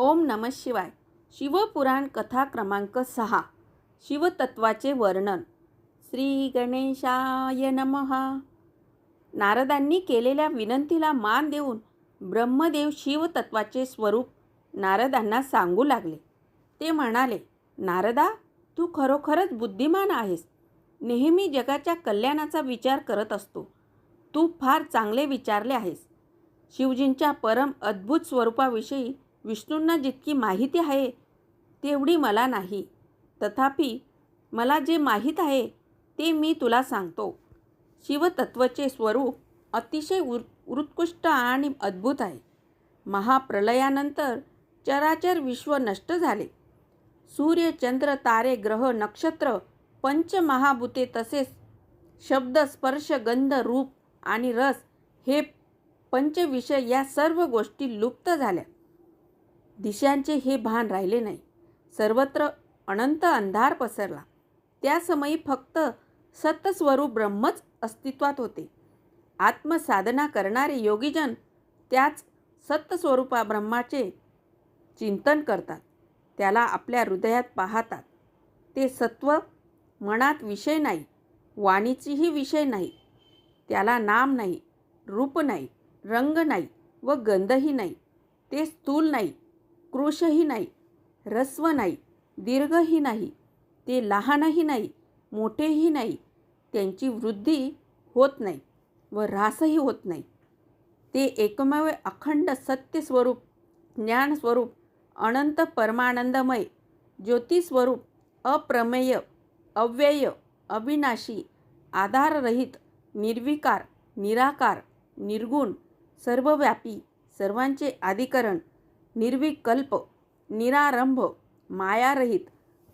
ओम नम शिवाय. शिवपुराण कथा क्रमांक सहा. शिवतत्वाचे वर्णन. श्री गणेशाय नमः. नारदांनी केलेल्या विनंतीला मान देऊन ब्रह्मदेव शिवतत्वाचे स्वरूप नारदांना सांगू लागले. ते म्हणाले नारदा तू खरोखरच बुद्धिमान आहेस. नेहमी जगाच्या कल्याणाचा विचार करत असतो. तू फार चांगले विचारले आहेस. शिवजींच्या परम अद्भुत स्वरूपाविषयी विष्णूंना जितकी माहिती आहे तेवढी मला नाही. तथापि मला जे माहीत आहे ते मी तुला सांगतो. शिवतत्वचे स्वरूप अतिशय उर उत्कृष्ट आणि अद्भुत आहे. महाप्रलयानंतर चराचर विश्व नष्ट झाले. सूर्य चंद्र तारे ग्रह नक्षत्र पंचमहाभूते तसेच शब्द स्पर्श गंध रूप आणि रस हे पंचविषय या सर्व गोष्टी लुप्त झाल्या. दिशांचे हे भान राहिले नाही. सर्वत्र अनंत अंधार पसरला. त्या समयी फक्त सत्स्वरूप ब्रह्मच अस्तित्वात होते. आत्मसाधना करणारे योगीजन त्याच सत्स्वरूपा ब्रह्माचे चिंतन करतात. त्याला आपल्या हृदयात पाहतात. ते सत्व मनात विषय नाही वाणीचीही विषय नाही. त्याला नाम नाही रूप नाही रंग नाही व गंधही नाही. ते स्थूल नाही. क्रोशही नाही रस्व नाही दीर्घही नाही ते लहानही नाही मोठेही नाही त्यांची वृद्धी होत नाही व ऱ्हासही होत नाही. ते एकमेव अखंड सत्य स्वरूप ज्ञानस्वरूप अनंत परमानंदमय ज्योतिस्वरूप अप्रमेय अव्यय अविनाशी आधाररहित निर्विकार निराकार निर्गुण सर्वव्यापी सर्वांचे आधिकरण निर्विकल्प निरारंभ मायारहित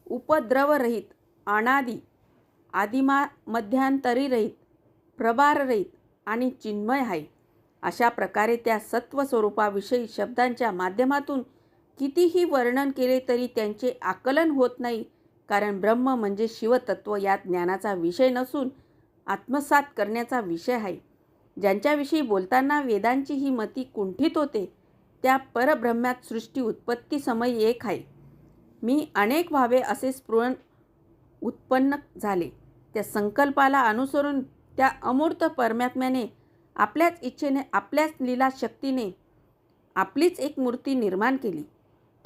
उपद्रवरहित अनादी आदिमा मध्यांतरीरहित प्रभाररहित आणि चिन्मय आहे अशा प्रकारे त्या सत्व स्वरूपाविषयी शब्दांच्या माध्यमातून कितीही वर्णन केले तरी त्यांचे आकलन होत नाही कारण ब्रह्म म्हणजे शिवतत्व या ज्ञानाचा विषय नसून आत्मसात करण्याचा विषय आहे ज्यांच्याविषयी बोलताना वेदांची ही मती कुंठित होते त्या परब्रह्म्यात सृष्टी उत्पत्ती समय एक आहे. मी अनेक व्हावे असे स्पृहण उत्पन्न झाले. त्या संकल्पाला अनुसरून त्या अमूर्त परमात्म्याने आपल्याच इच्छेने आपल्याच लीला शक्तीने आपलीच एक मूर्ती निर्माण केली.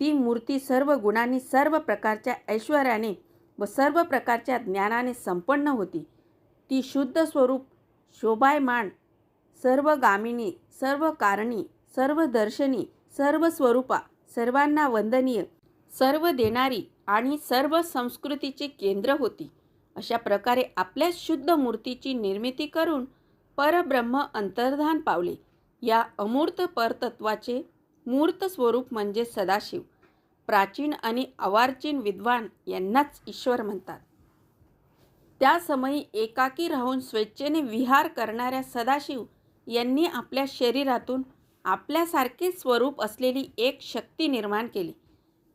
ती मूर्ती सर्व गुणांनी सर्व प्रकारच्या ऐश्वर्याने व सर्व प्रकारच्या ज्ञानाने संपन्न होती. ती शुद्ध स्वरूप शोभायमान सर्व गामिनी सर्व कारणी सर्व दर्शनी सर्व स्वरूपा सर्वांना वंदनीय. सर्व देणारी आणि सर्व संस्कृतीचे केंद्र होती. अशा प्रकारे आपल्या शुद्ध मूर्तीची निर्मिती करून परब्रह्म अंतर्धान पावले. या अमूर्त परतत्वाचे मूर्त स्वरूप म्हणजे सदाशिव. प्राचीन आणि अवार्चीन विद्वान यांनाच ईश्वर म्हणतात. त्या समयी एकाकी राहून स्वेच्छेने विहार करणाऱ्या सदाशिव यांनी आपल्या शरीरातून आपल्यासारखे स्वरूप असलेली एक शक्ती निर्माण केली.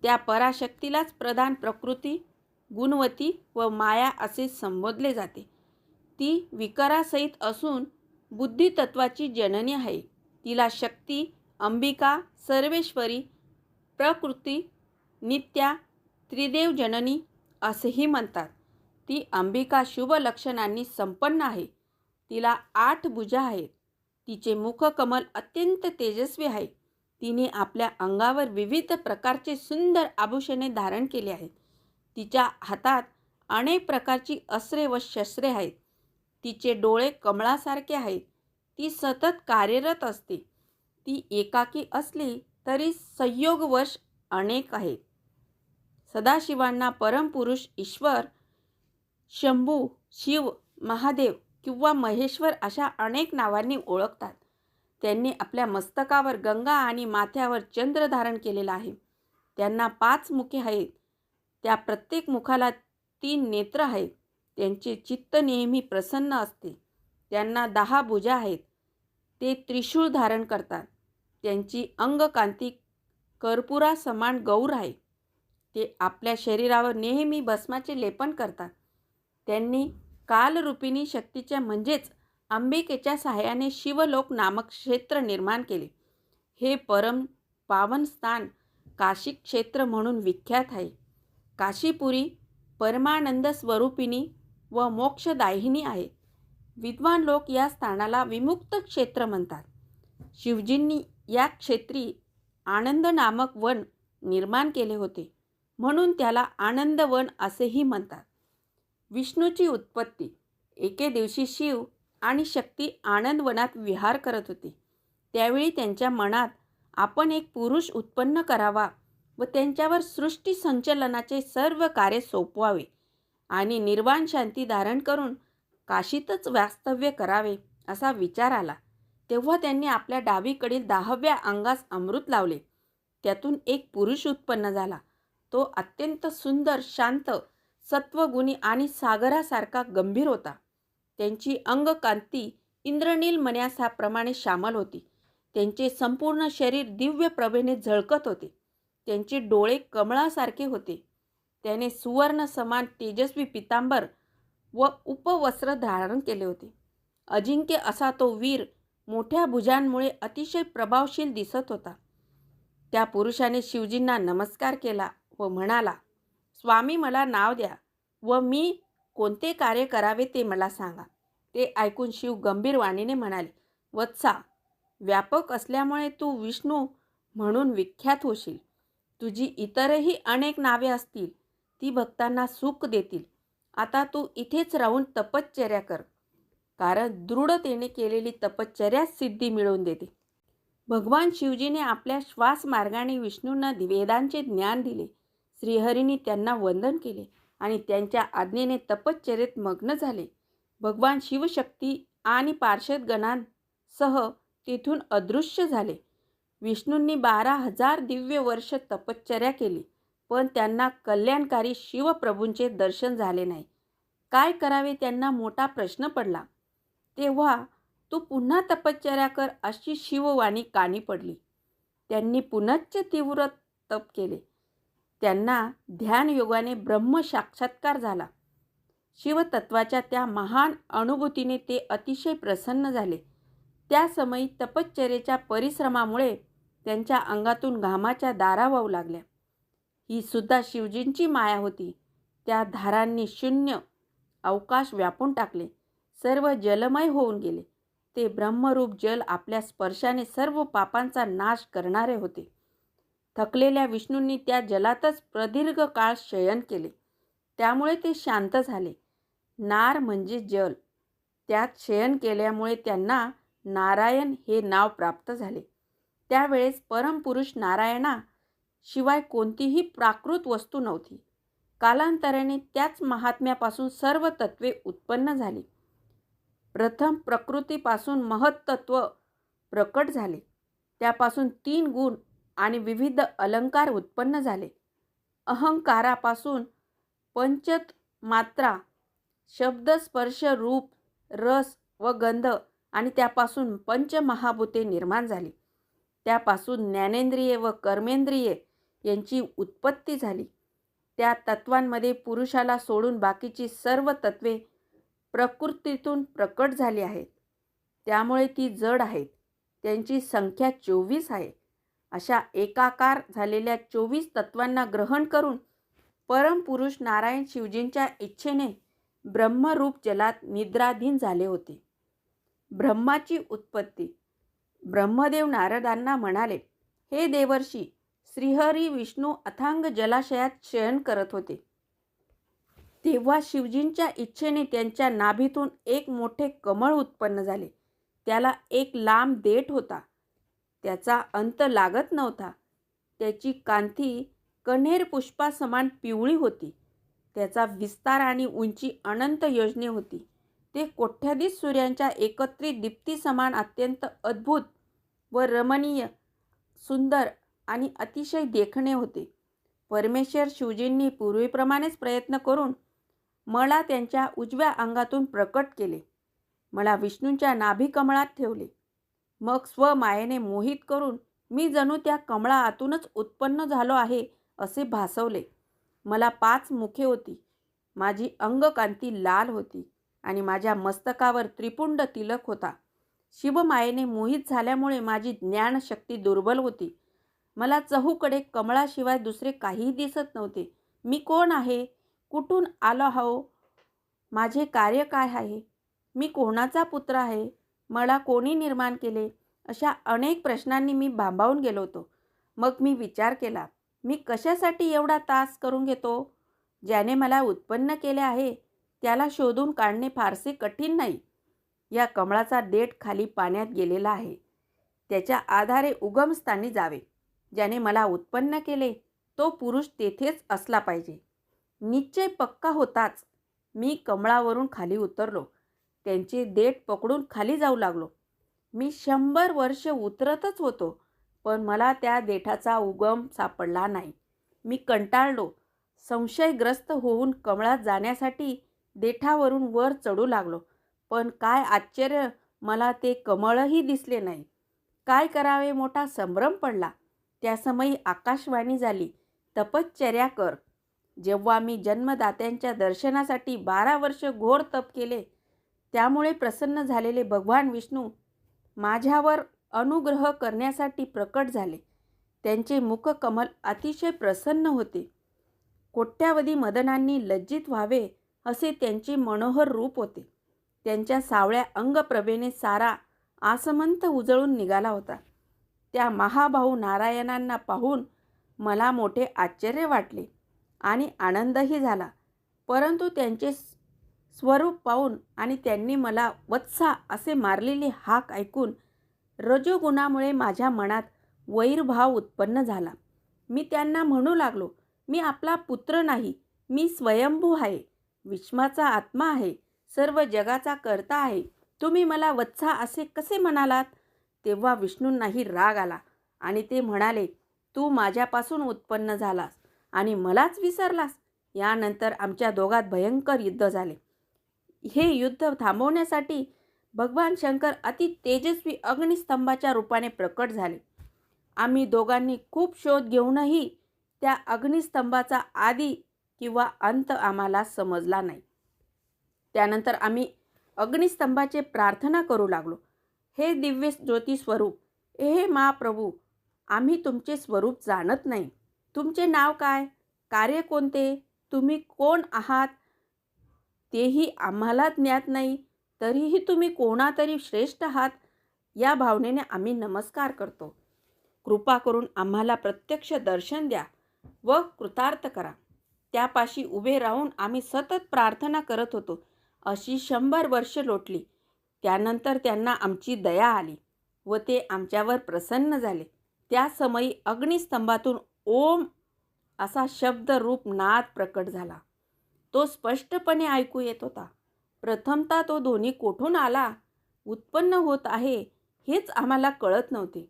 त्या पराशक्तीलाच प्रधान प्रकृती गुणवती व माया असे संबोधले जाते. ती विकारासहित असून बुद्धितत्वाची जननी आहे. तिला शक्ती अंबिका सर्वेश्वरी प्रकृती नित्या त्रिदेव जननी असेही म्हणतात. ती अंबिका शुभ लक्षणांनी संपन्न आहे. तिला आठ भुजा आहेत. तिचे मुखकमल अत्यंत तेजस्वी आहे. तिने आपल्या अंगावर विविध प्रकारचे सुंदर आभूषणे धारण केले आहेत. तिच्या हातात अनेक प्रकारची अस्त्रे व शस्त्रे आहेत. तिचे डोळे कमळासारखे आहेत. ती सतत कार्यरत असते. ती एकाकी असली तरी संयोगवश अनेक आहेत. सदाशिवांना परमपुरुष ईश्वर शंभू शिव महादेव किंवा महेश्वर अशा अनेक नावांनी ओळखतात. त्यांनी आपल्या मस्तकावर गंगा आणि माथ्यावर चंद्र धारण केलेला आहे. त्यांना पाच मुखे आहेत. त्या प्रत्येक मुखाला तीन नेत्र आहेत. त्यांचे चित्त नेहमी प्रसन्न असते. त्यांना दहा भुजा आहेत. ते त्रिशूळ धारण करतात. त्यांची अंगकांती कर्पुरा समान गौर आहे. ते आपल्या शरीरावर नेहमी भस्माचे लेपन करतात. त्यांनी कालरूपिणी शक्तीच्या म्हणजेच अंबिकेच्या सहाय्याने शिवलोक नामक क्षेत्र निर्माण केले. हे परम पावन स्थान काशी क्षेत्र म्हणून विख्यात आहे. काशीपुरी परमानंद स्वरूपिणी व मोक्षदायिनी आहे. विद्वान लोक या स्थानाला विमुक्त क्षेत्र म्हणतात. शिवजींनी या क्षेत्री आनंद नामक वन निर्माण केले होते. म्हणून त्याला आनंदवन असेही म्हणतात. विष्णूची उत्पत्ती. एके दिवशी शिव आणि शक्ती आनंदवनात विहार करत होते. त्यावेळी त्यांच्या मनात आपण एक पुरुष उत्पन्न करावा व त्यांच्यावर सृष्टी संचलनाचे सर्व कार्य सोपवावे आणि निर्वाण शांती धारण करून काशीतच वास्तव्य करावे असा विचार आला. तेव्हा त्यांनी आपल्या डावीकडील दहाव्या अंगास अमृत लावले. त्यातून एक पुरुष उत्पन्न झाला. तो अत्यंत सुंदर शांत सत्वगुणी आणि सागरासारखा गंभीर होता. त्यांची अंगकांती इंद्रनील मन्यासाप्रमाणे श्यामल होती. त्यांचे संपूर्ण शरीर दिव्य प्रभेने झळकत होते. त्यांचे डोळे कमळासारखे होते. त्याने सुवर्ण समान तेजस्वी पितांबर व उपवस्त्र धारण केले होते. अजिंक्य असा तो वीर मोठ्या भुजांमुळे अतिशय प्रभावशील दिसत होता. त्या पुरुषाने शिवजींना नमस्कार केला व म्हणाला स्वामी मला नाव द्या व मी कोणते कार्य करावे ते मला सांगा. ते ऐकून शिव गंभीर वाणीने म्हणाले वत्सा व्यापक असल्यामुळे तू विष्णू म्हणून विख्यात होशील. तुझी इतरही अनेक नावे असतील ती भक्तांना सुख देतील. आता तू इथेच राहून तपश्चर्या कर. कारण दृढतेने केलेली तपश्चर्याच सिद्धी मिळवून देते. भगवान शिवजीने आपल्या श्वास मार्गाने विष्णूंना वेदांचे ज्ञान दिले. श्रीहरीने त्यांना वंदन केले आणि त्यांच्या आज्ञेने तपश्चर्येत मग्न झाले. भगवान शिवशक्ती आणि पार्षदगणांसह तिथून अदृश्य झाले. विष्णूंनी बारा हजार दिव्य वर्ष तपश्चर्या केली पण त्यांना कल्याणकारी शिवप्रभूंचे दर्शन झाले नाही. काय करावे त्यांना मोठा प्रश्न पडला. तेव्हा तू पुन्हा तपश्चर्या कर अशी शिववाणी कानी पडली. त्यांनी पुनच्च तीव्र तप केले. त्यांना ध्यानयोगाने ब्रह्म साक्षात्कार झाला. शिवतत्वाच्या त्या महान अनुभूतीने ते अतिशय प्रसन्न झाले. त्या समयी तपश्चर्येच्या परिश्रमामुळे त्यांच्या अंगातून घामाच्या दारा वाहू लागल्या. ही सुद्धा शिवजींची माया होती. त्या धारांनी शून्य अवकाश व्यापून टाकले. सर्व जलमय होऊन गेले. ते ब्रह्मरूप जल आपल्या स्पर्शाने सर्व पापांचा नाश करणारे होते. थकलेल्या विष्णूंनी त्या जलातच प्रदीर्घ काळ शयन केले. त्यामुळे ते शांत झाले. नार म्हणजे जल. त्यात शयन केल्यामुळे त्यांना नारायण हे नाव प्राप्त झाले. त्यावेळेस परमपुरुष नारायणा शिवाय कोणतीही प्राकृत वस्तू नव्हती. कालांतराने त्याच महात्म्यापासून सर्व तत्वे उत्पन्न झाली. प्रथम प्रकृतीपासून महत्त्व प्रकट झाले. त्यापासून तीन गुण आणि विविध अलंकार उत्पन्न झाले. अहंकारापासून पंचत मात्रा शब्द स्पर्श रूप रस व गंध आणि त्यापासून पंचमहाभूते निर्माण झाली. त्यापासून ज्ञानेंद्रिये व कर्मेंद्रिये यांची उत्पत्ती झाली. त्या तत्वांमध्ये पुरुषाला सोडून बाकीची सर्व तत्वे प्रकृतीतून प्रकट झाली आहेत. त्यामुळे ती जड आहेत. त्यांची संख्या चोवीस आहे. अशा एकाकार झालेल्या चोवीस तत्वांना ग्रहण करून परमपुरुष नारायण शिवजींच्या इच्छेने ब्रह्मरूप जलात निद्राधीन झाले होते. ब्रह्माची उत्पत्ती. ब्रह्मदेव नारदांना म्हणाले हे देवर्षी श्रीहरी विष्णू अथांग जलाशयात शयन करत होते. तेव्हा शिवजींच्या इच्छेने त्यांच्या नाभीतून एक मोठे कमळ उत्पन्न झाले. त्याला एक लांब देठ होता. त्याचा अंत लागत नव्हता. त्याची कांती कण्हेर पुष्पासमान पिवळी होती. त्याचा विस्तार आणि उंची अनंत योजने होती. ते कोठ्याधीश सूर्यांच्या एकत्रित दीप्तीसमान अत्यंत अद्भुत व रमणीय सुंदर आणि अतिशय देखणे होते. परमेश्वर शिवजींनी पूर्वीप्रमाणेच प्रयत्न करून मला त्यांच्या उजव्या अंगातून प्रकट केले. मला विष्णूंच्या नाभिकमळात ठेवले. मग स्वमायेने मोहित करून मी जणू त्या कमळातूनच उत्पन्न झालो आहे असे भासवले. मला पाच मुखे होती. माझी अंगकांती लाल होती आणि माझ्या मस्तकावर त्रिपुंड तिलक होता. शिवमायेने मोहित झाल्यामुळे माझी ज्ञानशक्ती दुर्बल होती. मला चहूकडे कमळाशिवाय दुसरे काहीही दिसत नव्हते. मी कोण आहे? कुठून आलो आहो? माझे कार्य काय आहे? मी कोणाचा पुत्र आहे? मला कोणी निर्माण केले? अशा अनेक प्रश्नांनी मी भांबावून गेलो होतो. मग मी विचार केला मी कशासाठी एवढा तास करून घेतो? ज्याने मला उत्पन्न केले आहे त्याला शोधून काढणे फारसे कठीण नाही. या कमळाचा देठ खाली पाण्यात गेलेला आहे. त्याच्या आधारे उगमस्थानी जावे. ज्याने मला उत्पन्न केले तो पुरुष तेथेच असला पाहिजे. निश्चय पक्का होताच. मी कमळावरून खाली उतरलो. त्यांची देठ पकडून खाली जाऊ लागलो. मी शंभर वर्ष उतरतच होतो पण मला त्या देठाचा उगम सापडला नाही. मी कंटाळलो. संशयग्रस्त होऊन कमळात जाण्यासाठी देठावरून वर चढू लागलो. पण काय आश्चर्य मला ते कमळही दिसले नाही. काय करावे मोठा संभ्रम पडला. त्यासमयी आकाशवाणी झाली तपश्चर्या कर. जेव्हा मी जन्मदात्यांच्या दर्शनासाठी बारा वर्ष घोर तप केले त्यामुळे प्रसन्न झालेले भगवान विष्णू माझ्यावर अनुग्रह करण्यासाठी प्रकट झाले. त्यांचे मुखकमल अतिशय प्रसन्न होते. कोट्यावधी मदनांनी लज्जित व्हावे असे त्यांचे मनोहर रूप होते. त्यांच्या सावळ्या अंगप्रभेने सारा आसमंत उजळून निघाला होता. त्या महाभाऊ नारायणांना पाहून मला मोठे आश्चर्य वाटले आणि आनंदही झाला. परंतु त्यांचे स्वरूप पाहून आणि त्यांनी मला वत्सा असे मारलेले हाक ऐकून रजोगुणामुळे माझ्या मनात वैरभाव उत्पन्न झाला. मी त्यांना म्हणू लागलो मी आपला पुत्र नाही मी स्वयंभू आहे विश्वाचा आत्मा आहे सर्व जगाचा करता आहे. तुम्ही मला वत्सा असे कसे म्हणालात? तेव्हा विष्णूंनाही राग आला आणि ते म्हणाले तू माझ्यापासून उत्पन्न झालास आणि मलाच विसरलास. यानंतर आमच्या दोघात भयंकर युद्ध झाले. हे युद्ध थांबवण्यासाठी भगवान शंकर अति तेजस्वी अग्निस्तंभाच्या रूपाने प्रकट झाले. आम्ही दोघांनी खूप शोध घेऊनही त्या अग्निस्तंभाचा आदी किंवा अंत आम्हाला समजला नाही. त्यानंतर आम्ही अग्निस्तंभाचे प्रार्थना करू लागलो. हे दिव्य ज्योती स्वरूप हे महाप्रभू आम्ही तुमचे स्वरूप जाणत नाही. तुमचे नाव काय? कार्य कोणते? तुम्ही कोण आहात? तेही आम्हाला ज्ञात नाही. तरीही तुम्ही कोणातरी श्रेष्ठ आहात या भावनेने आम्ही नमस्कार करतो. कृपा करून आम्हाला प्रत्यक्ष दर्शन द्या व कृतार्थ करा. त्यापाशी उभे राहून आम्ही सतत प्रार्थना करत होतो. अशी शंभर वर्ष लोटली. त्यानंतर त्यांना आमची दया आली व ते आमच्यावर प्रसन्न झाले. त्या समयी अग्निस्तंभातून ओम असा शब्दरूप नाद प्रकट झाला. तो स्पष्टपणे ऐकू येत होता. प्रथमता तो ध्वनी कोठून आला? उत्पन्न होत आहे हेच आम्हाला कळत नव्हते.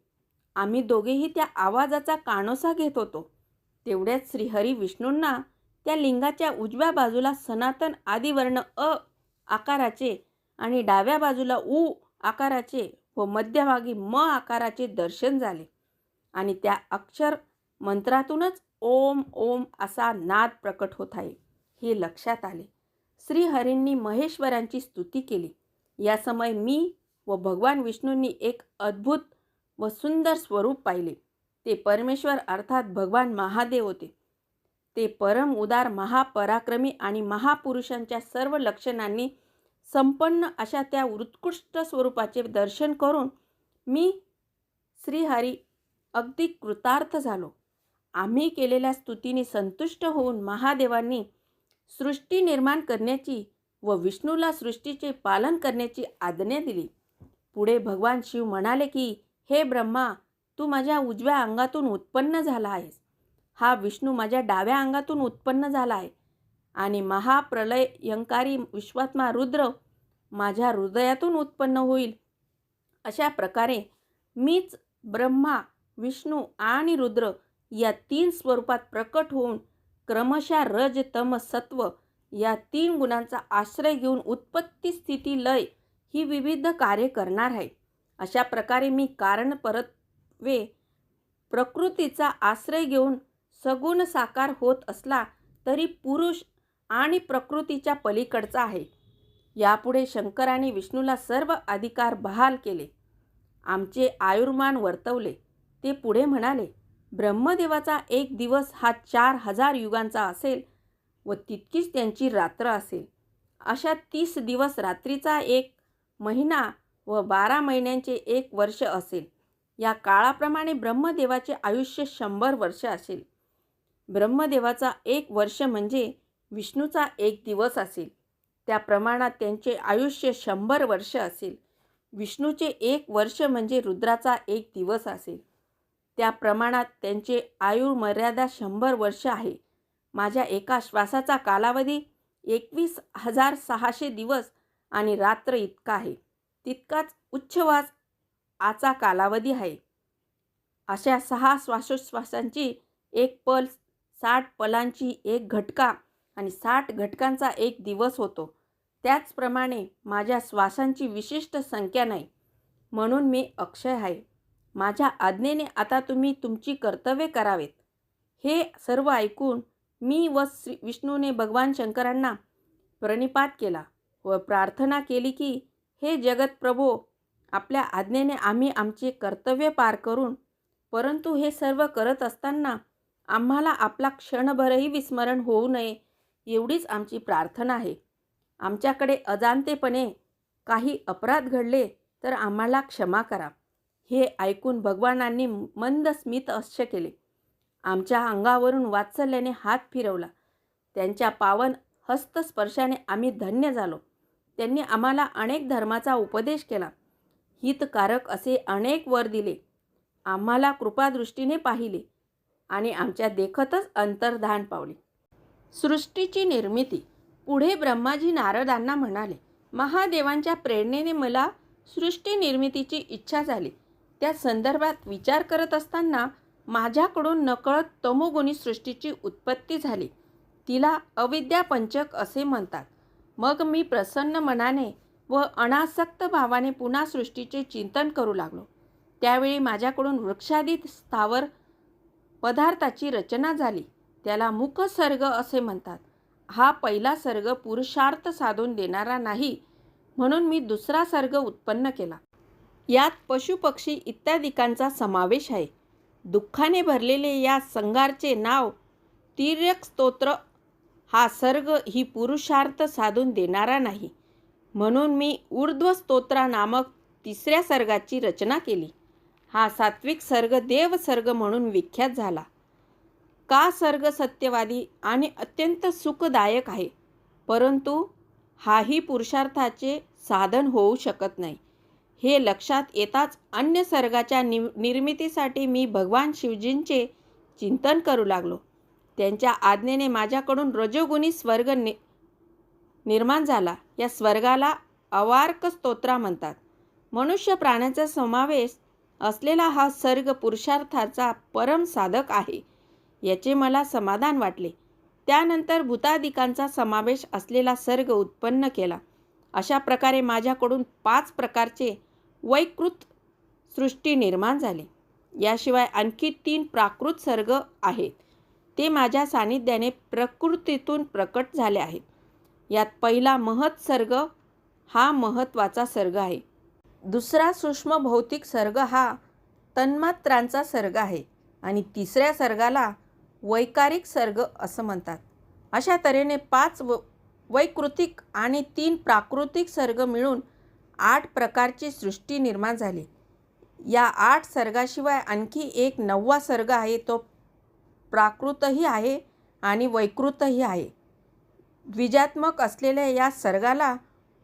आम्ही दोघेही त्या आवाजाचा कानोसा घेत होतो. तेवढ्याच श्रीहरी विष्णूंना त्या लिंगाच्या उजव्या बाजूला सनातन आदिवर्ण अ आकाराचे आणि डाव्या बाजूला उ आकाराचे व मध्यभागी म आकाराचे दर्शन झाले. आणि त्या अक्षर मंत्रातूनच ओम ओम असा नाद प्रकट होत आहे. हे लक्षात आले. श्रीहरींनी महेश्वरांची स्तुती केली. या समय मी व भगवान विष्णूंनी एक अद्भुत व सुंदर स्वरूप पाहिले. ते परमेश्वर अर्थात भगवान महादेव होते. ते परम उदार महापराक्रमी आणि महापुरुषांच्या सर्व लक्षणांनी संपन्न अशा त्या उत्कृष्ट स्वरूपाचे दर्शन करून मी श्रीहरी अगदी कृतार्थ झालो. आम्ही केलेल्या स्तुतीने संतुष्ट होऊन महादेवांनी सृष्टी निर्माण करण्याची व विष्णूला सृष्टीचे पालन करण्याची आज्ञा दिली. पुढे भगवान शिव म्हणाले की हे ब्रह्मा तू माझ्या उजव्या अंगातून उत्पन्न झाला आहेस. हा विष्णू माझ्या डाव्या अंगातून उत्पन्न झाला आहे. आणि महाप्रलयंकारी विश्वात्मा रुद्र माझ्या हृदयातून उत्पन्न होईल. अशा प्रकारे मीच ब्रह्मा विष्णू आणि रुद्र या तीन स्वरूपात प्रकट होऊन क्रमशः रज तम सत्व या तीन गुणांचा आश्रय घेऊन उत्पत्ती स्थिती लय ही विविध कार्य करणार आहे. अशा प्रकारे मी कारण परत्वे प्रकृतीचा आश्रय घेऊन सगुण साकार होत असला तरी पुरुष आणि प्रकृतीच्या पलीकडचा आहे. यापुढे शंकराने विष्णूला सर्व अधिकार बहाल केले. आमचे आयुर्मान वर्तवले. ते पुढे म्हणाले ब्रह्मदेवाचा एक दिवस हा चार हजार युगांचा असेल व तितकीच त्यांची रात्र असेल. अशा तीस दिवस रात्रीचा एक महिना व बारा महिन्यांचे एक वर्ष असेल. या काळाप्रमाणे ब्रह्मदेवाचे आयुष्य शंभर वर्ष असेल. ब्रह्मदेवाचा एक वर्ष म्हणजे विष्णूचा एक दिवस असेल. त्या प्रमाणात त्यांचे आयुष्य शंभर वर्ष असेल. विष्णूचे एक वर्ष म्हणजे रुद्राचा एक दिवस असेल. त्या प्रमाणात त्यांचे आयुर्मर्यादा शंभर वर्ष आहे. माझ्या एका श्वासाचा कालावधी एकवीस हजार सहाशे दिवस आणि रात्र इतका आहे. तितकाच उच्छवास आचा कालावधी आहे. अशा सहा श्वासोश्वासांची एक पल साठ पलांची एक घटका आणि साठ घटकांचा एक दिवस होतो. त्याचप्रमाणे माझ्या श्वासांची विशिष्ट संख्या नाही. म्हणून मी अक्षय आहे. माझ्या आज्ञेने आता तुम्ही तुमची कर्तव्ये करावेत. हे सर्व ऐकून मी व श्री विष्णूने भगवान शंकरांना प्रणिपात केला व प्रार्थना केली की हे जगत प्रभो आपल्या आज्ञेने आम्ही आमचे कर्तव्य पार करून परंतु हे सर्व करत असताना आम्हाला आपला क्षणभरही विस्मरण होऊ नये एवढीच आमची प्रार्थना आहे. आमच्याकडे अजाणतेपणे काही अपराध घडले तर आम्हाला क्षमा करा. हे ऐकून भगवानांनी मंद स्मित अश्य केले. आमच्या अंगावरून वात्सल्याने हात फिरवला. त्यांच्या पावन हस्तस्पर्शाने आम्ही धन्य झालो. त्यांनी आम्हाला अनेक धर्माचा उपदेश केला. हितकारक असे अनेक वर दिले. आम्हाला कृपादृष्टीने पाहिले आणि आमच्या देखतच अंतर्धान पावले. सृष्टीची निर्मिती. पुढे ब्रह्माजी नारदांना म्हणाले महादेवांच्या प्रेरणेने मला सृष्टी निर्मितीची इच्छा झाली. त्या संदर्भात विचार करत असताना माझ्याकडून नकळत तमोगुणी सृष्टीची उत्पत्ती झाली. तिला अविद्यापंचक असे म्हणतात. मग मी प्रसन्न मनाने व अनासक्त भावाने पुन्हा सृष्टीचे चिंतन करू लागलो. त्यावेळी माझ्याकडून वृक्षादित स्थावर पदार्थाची रचना झाली. त्याला मुख सर्ग असे म्हणतात. हा पहिला सर्ग पुरुषार्थ साधून देणारा नाही म्हणून मी दुसरा सर्ग उत्पन्न केला. यात पशुपक्षी इत्यादिकांचा समावेश आहे. दुःखाने भरलेले या संगारचे नाव तिर्यक स्तोत्र हा सर्ग ही पुरुषार्थ साधून देणारा नाही. म्हणून मी ऊर्ध्व स्तोत्रा नामक तिसऱ्या सर्गाची रचना केली. हा सात्विक सर्ग देवसर्ग म्हणून विख्यात झाला. का सर्ग सत्यवादी आणि अत्यंत सुखदायक आहे? परंतु हाही पुरुषार्थाचे साधन होऊ शकत नाही. हे लक्षात येताच अन्य सर्गाच्या नि निर्मितीसाठी मी भगवान शिवजींचे चिंतन करू लागलो. त्यांच्या आज्ञेने माझ्याकडून रजोगुणी स्वर्ग नि निर्माण झाला. या स्वर्गाला अवार्क स्तोत्रा म्हणतात. मनुष्य प्राण्याचा समावेश असलेला हा सर्ग पुरुषार्थाचा परम साधक आहे याचे मला समाधान वाटले. त्यानंतर भूतादिकांचा समावेश असलेला सर्ग उत्पन्न केला. अशा प्रकारे माझ्याकडून पाच प्रकारचे वैकृत सृष्टी निर्माण झाली. याशिवाय आणखी तीन प्राकृत सर्ग आहेत. ते माझ्या सानिध्याने प्रकृतीतून प्रकट झाले आहेत. यात पहिला महत् सर्ग हा महत्त्वाचा सर्ग आहे. दुसरा सूक्ष्म भौतिक सर्ग हा तन्मात्रांचा सर्ग आहे आणि तिसऱ्या सर्गाला वैकारिक सर्ग असं म्हणतात. अशा तऱ्हेने पाच व वैकृतिक आणि तीन प्राकृतिक सर्ग मिळून आठ प्रकारची सृष्टी निर्माण झाली. या आठ सर्गाशिवाय आणखी एक नववा सर्ग आहे तो प्राकृतही आहे आणि वैकृतही आहे. द्विजात्मक असलेल्या या सर्गाला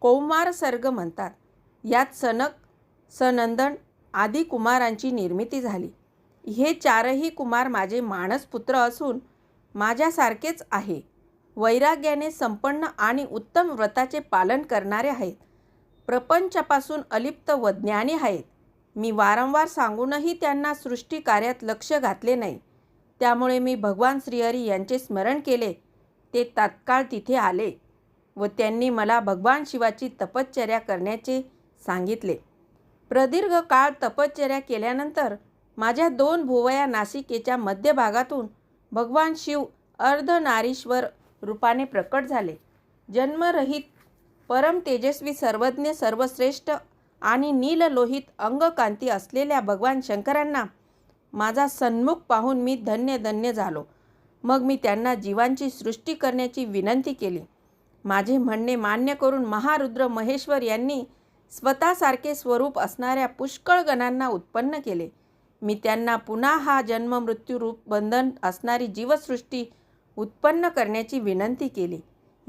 कौमार सर्ग म्हणतात. यात सनक सनंदन आदी कुमारांची निर्मिती झाली. हे चारही कुमार माझे मानसपुत्र असून माझ्यासारखेच आहे. वैराग्याने संपन्न आणि उत्तम व्रताचे पालन करणारे आहेत. प्रपंचापासून अलिप्त व ज्ञानी आहेत. मी वारंवार सांगूनही त्यांना सृष्टी कार्यात लक्ष घातले नाही. त्यामुळे मी भगवान श्रीहरी यांचे स्मरण केले. ते तात्काळ तिथे आले व त्यांनी मला भगवान शिवाची तपश्चर्या करण्याचे सांगितले. प्रदीर्घ काळ तपश्चर्या केल्यानंतर माझ्या दोन भुवया नासिकेच्या मध्यभागातून भगवान शिव अर्धनारीश्वर रूपाने प्रकट झाले. जन्मरहित परम तेजस्वी सर्वज्ञ सर्वश्रेष्ठ आणि नीललोहित अंगकांती असलेल्या भगवान शंकरांना माझा सन्मुख पाहून मी धन्य धन्य झालो. मग मी त्यांना जीवांची सृष्टी करण्याची विनंती केली. माझे म्हणणे मान्य करून महारुद्र महेश्वर यांनी स्वतःसारखे स्वरूप असणाऱ्या पुष्कळ गणांना उत्पन्न केले. मी त्यांना पुन्हा हा जन्म बंधन असणारी जीवसृष्टी उत्पन्न करण्याची विनंती केली.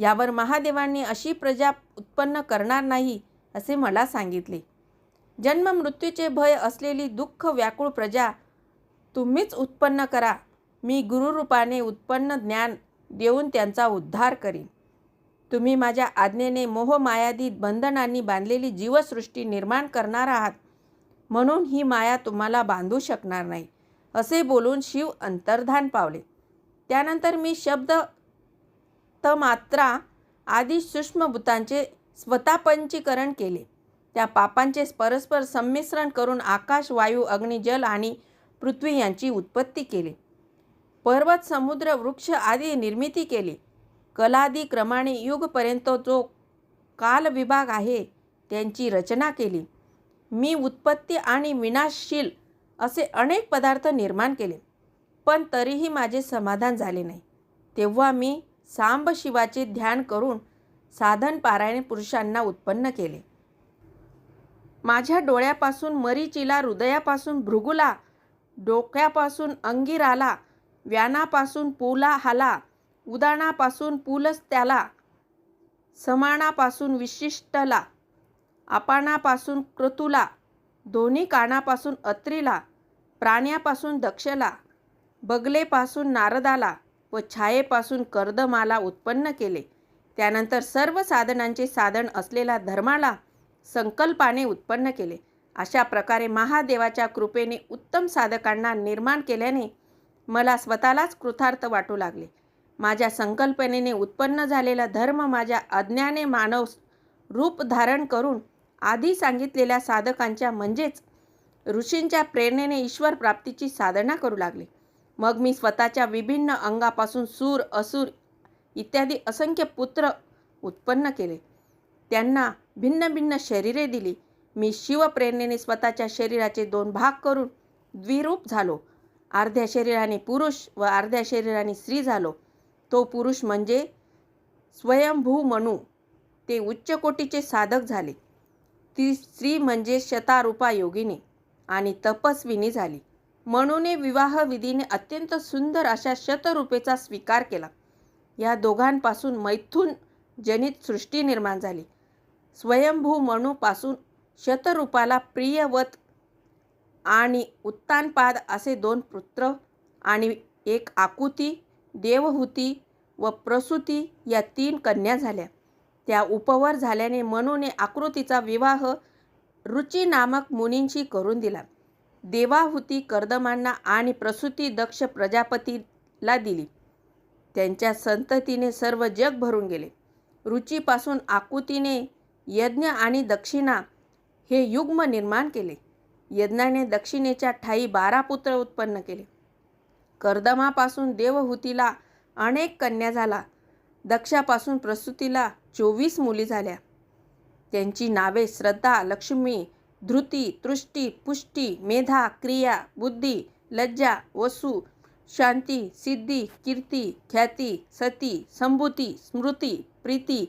यावर महादेवांनी अशी प्रजा उत्पन्न करणार नाही असे मला सांगितले. जन्म मृत्यूचे भय असलेली दुःख व्याकुळ प्रजा तुम्हीच उत्पन्न करा. मी गुरुरूपाने उत्पन्न ज्ञान देऊन त्यांचा उद्धार करीन. तुम्ही माझ्या आज्ञेने मोहमायादी बंधनांनी बांधलेली जीवसृष्टी निर्माण करणार आहात. म्हणून ही माया तुम्हाला बांधू शकणार नाही असे बोलून शिव अंतर्धान पावले. त्यानंतर मी शब्द तमात्रा आदी सूक्ष्मभूतांचे स्वतःपंचीकरण केले. त्या पापांचे परस्पर संमिश्रण करून आकाश वायू अग्नी जल आणि पृथ्वी यांची उत्पत्ती केली. पर्वत समुद्र वृक्ष आदी निर्मिती केली. कलादी क्रमाने युगपर्यंत जो कालविभाग आहे त्यांची रचना केली. मी उत्पत्ती आणि विनाशशील असे अनेक पदार्थ निर्माण केले पण तरीही माझे समाधान झाले नाही. तेव्हा मी सांब शिवाचे ध्यान करून साधन पारायण पुरुषांना उत्पन्न केले. माझ्या डोळ्यापासून मरीचीला हृदयापासून भृगुला डोक्यापासून अंगिराला व्यानापासून पुला हाला उदानापासून पुलस्त्याला समानापासून विशिष्टला अपानापासून क्रतुला दोन्ही कानापासून अत्रीला प्राण्यापासून दक्षला बगलेपासून नारदाला व छायेपासून कर्दमाला उत्पन्न केले. त्यानंतर सर्व साधनांचे साधन असलेला धर्माला संकल्पाने उत्पन्न केले. अशा प्रकारे महादेवाच्या कृपेने उत्तम साधकांना निर्माण केल्याने मला स्वतःलाच कृतार्थ वाटू लागले. माझ्या संकल्पनेने उत्पन्न झालेला धर्म माझ्या अज्ञाने मानव रूप धारण करून आधी सांगितलेल्या साधकांच्या म्हणजेच ऋषींच्या प्रेरणेने ईश्वर प्राप्तीची साधना करू लागले. मग मी स्वतःच्या विभिन्न अंगापासून सूर असुर इत्यादी असंख्य पुत्र उत्पन्न केले. त्यांना भिन्न भिन्न शरीरे दिली. मी शिवप्रेरणेने स्वतःच्या शरीराचे दोन भाग करून द्विरूप झालो. अर्ध्या शरीराने पुरुष व अर्ध्या शरीराने स्त्री झालो. तो पुरुष म्हणजे स्वयंभू म्हणू ते उच्च कोटीचे साधक झाले. ती स्त्री म्हणजे शतारूपा योगिनी आणि तपस्विनी झाली. म्हणूने विवाह विधीने अत्यंत सुंदर अशा शतरूपेचा स्वीकार केला. या दोघांपासून मैथून जनित सृष्टी निर्माण झाली. स्वयंभू मनूपासून शतरूपाला प्रियवत आणि उत्तानपाद असे दोन पुत्र आणि एक आकुती देवहूती व प्रसूती या तीन कन्या झाल्या. त्या उपवर झाल्याने मनूने आकृतीचा विवाह रुची नामक मुनींशी करून दिला. देवाहुती कर्दमांना आणि प्रसूती दक्ष प्रजापतीला दिली. त्यांच्या संततीने सर्व जग भरून गेले. रुचीपासून आकुतीने यज्ञ आणि दक्षिणा हे युग्म निर्माण केले. यज्ञाने दक्षिणेच्या ठाई बारा पुत्र उत्पन्न केले. कर्दमापासून देवहुतीला अनेक कन्या झाला. दक्षापासून प्रसूतीला चोवीस मुली झाल्या. त्यांची नावे श्रद्धा लक्ष्मी धृती तृष्टी पुष्टी मेधा क्रिया बुद्धी लज्जा वसु शांती सिद्धी कीर्ती ख्याती सती संभूती स्मृती प्रीती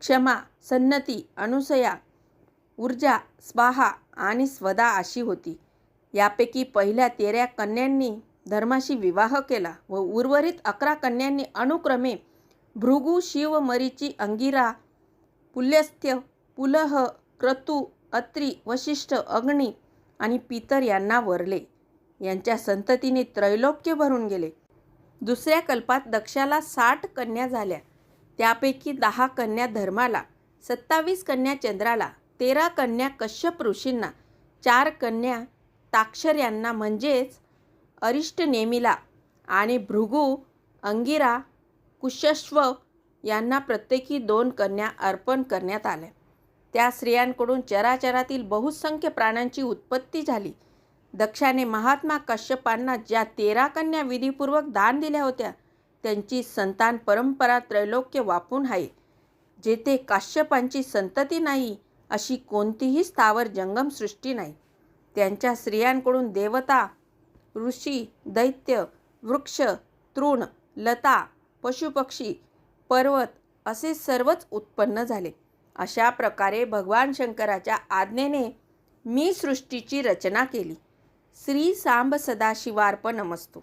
क्षमा सन्नती अनुसया ऊर्जा स्वाहा आणि स्वदा अशी होती. यापैकी पहिल्या तेऱ्या कन्यांनी धर्माशी विवाह केला व उर्वरित अकरा कन्यांनी अनुक्रमे भृगु शिव मरीची अंगिरा पुल्यस्थ्य पुलह क्रतू अत्री वशिष्ठ अग्नी आणि पितर यांना वरले. यांच्या संततीने त्रैलोक्य भरून गेले. दुसऱ्या कल्पात दक्षाला साठ कन्या झाल्या. त्यापैकी दहा कन्या धर्माला सत्तावीस कन्या चंद्राला तेरा कन्या कश्यप ऋषींना चार कन्या ताक्षर यांना म्हणजेच अरिष्ट नेमिला आणि भृगू अंगिरा कुशश्व यांना प्रत्येकी दोन कन्या अर्पण करण्यात आल्या. त्या स्त्रियांकडून चराचरातील बहुसंख्य प्राण्यांची उत्पत्ती झाली. दक्षाने महात्मा कश्यपांना ज्या तेरा कन्या विधीपूर्वक दान दिल्या होत्या त्यांची संतान परंपरा त्रैलोक्य वापून आहे. जेथे काश्यपांची संतती नाही अशी कोणतीही स्थावर जंगम सृष्टी नाही. त्यांच्या स्त्रियांकडून देवता ऋषी दैत्य वृक्ष तृण लता पशुपक्षी पर्वत असे सर्वच उत्पन्न झाले. अशा प्रकारे भगवान शंकराच्या आज्ञेने मी सृष्टीची रचना केली. श्री सांब सदाशिवार्पणमस्तू